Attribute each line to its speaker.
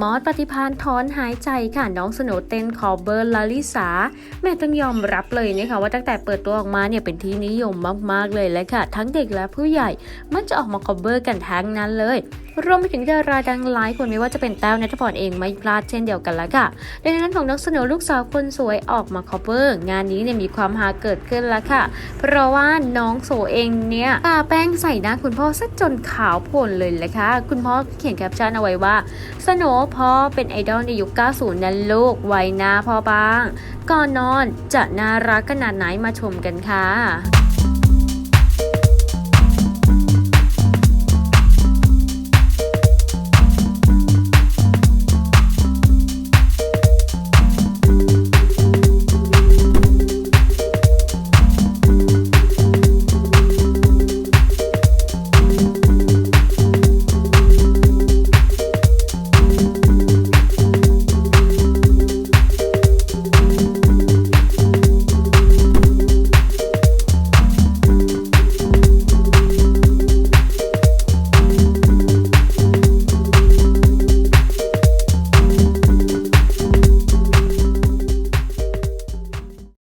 Speaker 1: มอสปฏิพานถอนหายใจค่ะน้องสโนเต้นคอเบอร์ลาลิสาแม่ต้องยอมรับเลยนะคะว่าตั้งแต่เปิดตัวออกมาเนี่ยเป็นที่นิยมมากๆเลยแหละค่ะ ทั้งเด็กและผู้ใหญ่มันจะออกมาคอเบอร์กันทั้งนั้นเลย รวมไปถึงดาราดังหลายคนไม่ว่าจะเป็นแต้วนัทพรเองไม่พลาดเช่นเดียวกันละค่ะดังนั้นของน้องสโนลูกสาวคนสวยออกมาคอเบอร์งานนี้เนี่ยมีความฮาเกิดขึ้นล้วค่ะ เพราะว่าน้องโสเองเนี่ยทาแป้งใส่หน้าคุณพ่อซะจนขาวโพลนเลยแหละค่ะคุณพ่อเขียนแคปชั่นเอาไว้ว่าสโนพ่อเป็นไอดอลในยุค 90 นั้นลูก ไว้หน้าพ่อบ้าง ก่อนนอนจะน่ารักขนาดไหนมาชมกันค่ะ